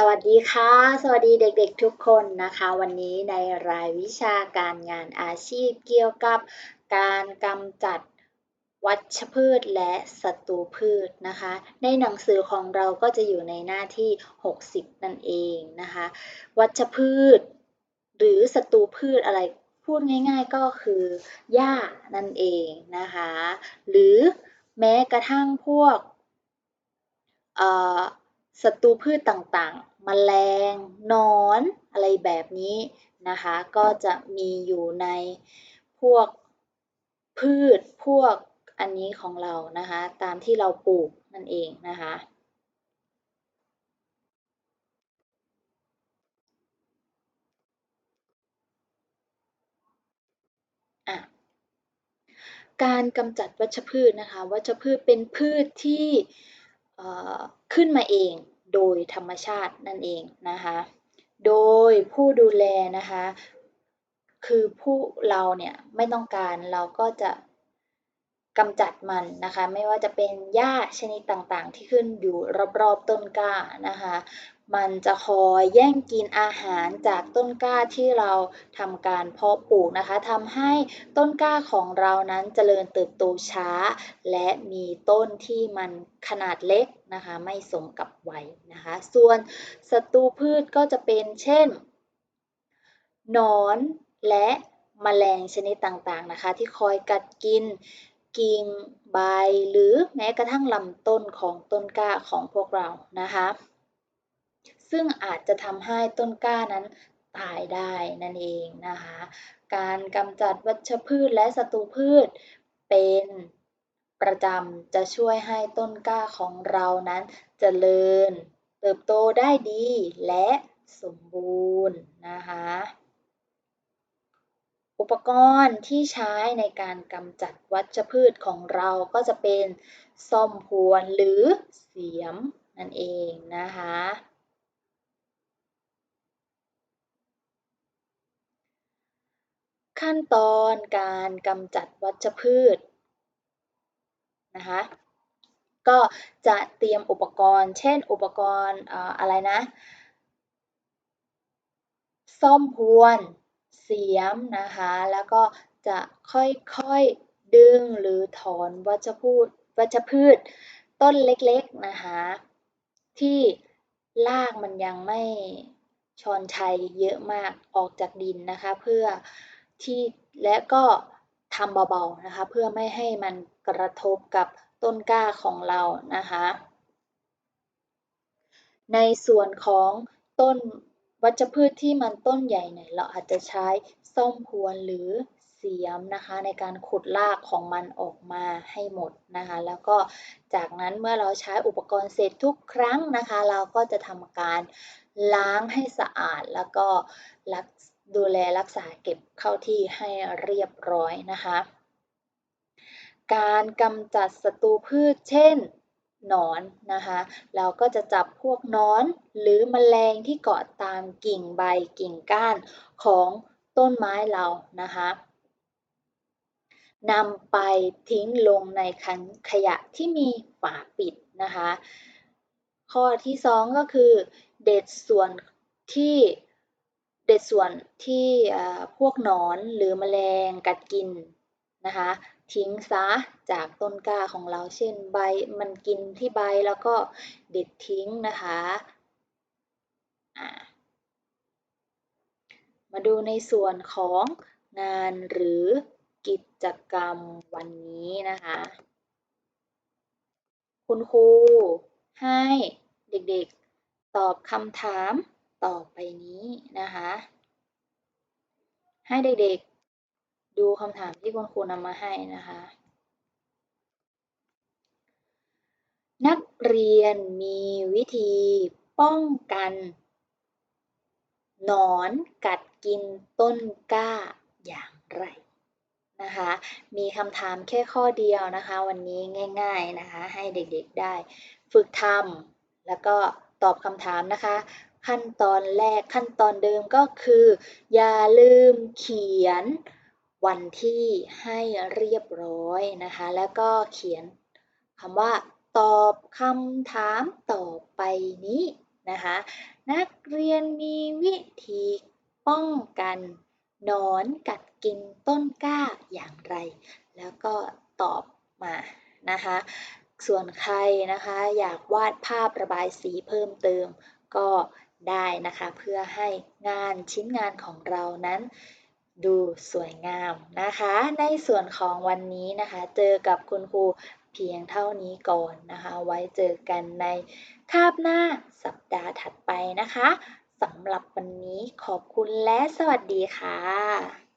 สวัสดีค่ะ สวัสดีเด็กๆทุกคนนะคะ วันนี้ในรายวิชาการงานอาชีพเกี่ยวกับการกำจัดวัชพืชและศัตรูพืชนะคะ ในหนังสือของเราก็จะอยู่ในหน้าที่ 60 นั่นเองนะคะ วัชพืช หรือศัตรูพืชอะไรพูดง่าย ๆ ก็คือหญ้านั่นเองนะคะ หรือแม้กระทั่งพวก ศัตรูพืชต่างๆแมลงนอนอะไรแบบนี้นะคะ ก็จะมีอยู่ในพวกพืชพวกอันนี้ของเรานะคะ ตามที่เราปลูกนั่นเองนะคะ การกำจัดวัชพืชนะคะ วัชพืชเป็นพืชที่ ขึ้นมาเองโดยธรรมชาตินั่นเองนะคะ โดยผู้ดูแลนะคะ คือผู้เราเนี่ยไม่ต้องการเราก็จะ กำจัดมันนะคะ ไม่ว่าจะเป็นหญ้าชนิดต่างๆ ที่ขึ้นอยู่รอบๆต้นกล้านะคะ มันจะคอยแย่งกินอาหารจากต้นกล้าที่เราทำการเพาะปลูกนะคะทำให้ต้นกล้าของเรานั้นเจริญเติบโตช้า และมีต้นที่มันขนาดเล็กนะคะไม่สมกับวัยนะคะ ส่วนศัตรูพืชก็จะเป็นเช่นหนอนและมแมลงชนิดต่างๆนะคะ ที่คอยกัดกิน กิ่งใบหรือแม้กระทั่งลำต้นของต้นกล้าของพวกเรานะคะ ซึ่งอาจจะทำให้ต้นกล้านั้นตายได้นั่นเองนะคะ การกำจัดวัชพืชและศัตรูพืชเป็นประจำจะช่วยให้ต้นกล้าของเรานั้นจเจริญ เติบโตได้ดีและสมบูรณ์นะคะ อุปกรณ์ที่ใช้ในการกำจัดวัชพืชของเราก็จะเป็นซ่อมพวนหรือเสียมนั่นเองนะคะ ขั้นตอนการกำจัดวัชพืชนะคะก็จะเตรียมอุปกรณ์ เช่น อุปกรณ์อะไรนะซ่อมพวน เสียมนะคะ แล้วก็จะค่อยๆดึงหรือถอนวัชพืชวัชพืชต้นเล็กๆนะคะที่รากมันยังไม่ชอนชัยเยอะมากออกจากดินนะคะ เพื่อที่และก็ทำเบาๆนะคะ เพื่อไม่ให้มันกระทบกับต้นกล้าของเรานะคะ ในส่วนของต้น วัชพืชที่มันต้นใหญ่เนี่ยเราอาจจะใช้ส้มพวนหรือเสียมนะคะในการขุดรากของมันออกมาให้หมดนะคะ แล้วก็จากนั้นเมื่อเราใช้อุปกรณ์เสร็จทุกครั้งนะคะ เราก็จะทำการล้างให้สะอาดแล้วก็รักดูแลรักษาเก็บเข้าที่ให้เรียบร้อยนะคะ การกำจัดศัตรูพืชเช่น หนอนนะคะ เราก็จะจับพวกนอน หรือมแมลงที่เกาะตามกิ่งใบกิ่งก้านของต้นไม้เรานะคะนำไปทิ้งลงในคันขยะที่มีฝาปิดนะคะ ข้อที่ 2 ก็คือ เด็ดส่วนที่เด็ดส่วนที่พวกหนอนหรือแมลงกัดกิน นะคะ ทิ้งซะจากต้นกล้าของเราเช่นใบมันกินที่ใบแล้วก็เด็ดทิ้งนะคะมาดูในส่วนของงานหรือกิจกรรมวันนี้นะคะ คุณครูให้เด็กๆตอบคำถามต่อไปนี้นะคะ ให้เด็กๆ ดูคำถามที่คุณครูนำมาให้นะคะ นักเรียนมีวิธีป้องกันหนอนกัดกินต้นกล้าอย่างไรนะคะ มีคำถามแค่ข้อเดียวนะคะ วันนี้ง่ายๆนะคะ ให้เด็กๆได้ ฝึกทำแล้วก็ตอบคำถามนะคะ ขั้นตอนแรกขั้นตอนเดิมก็คือ อย่าลืมเขียน วันที่ให้เรียบร้อยนะคะ แล้วก็เขียนคำว่า ตอบคำถามต่อไปนี้นะคะ นักเรียนมีวิธีป้องกันนอนกัดกินต้นกล้าอย่างไร แล้วก็ตอบมานะคะ ส่วนใครนะคะอยากวาดภาพระบายสีเพิ่มเติมก็ได้นะคะ เพื่อให้งานชิ้นงานของเรานั้น ดูสวยงามนะคะ ในส่วนของวันนี้นะคะ เจอกับคุณครูเพียงเท่านี้ก่อนนะคะ ไว้เจอกันในคาบหน้าสัปดาห์ถัดไปนะคะสำหรับวันนี้ขอบคุณและสวัสดีค่ะ